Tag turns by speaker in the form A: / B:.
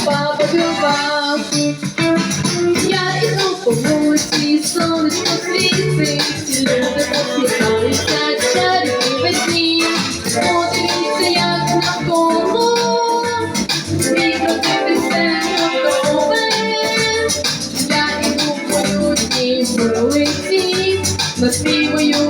A: Люба, полюба, я иду по вулиці, сонечко світить, люди посміхаються чарівні дні. Подивіться, як навколо, мій крутити все готове. Я іду по вулиці, вулиці, наспівую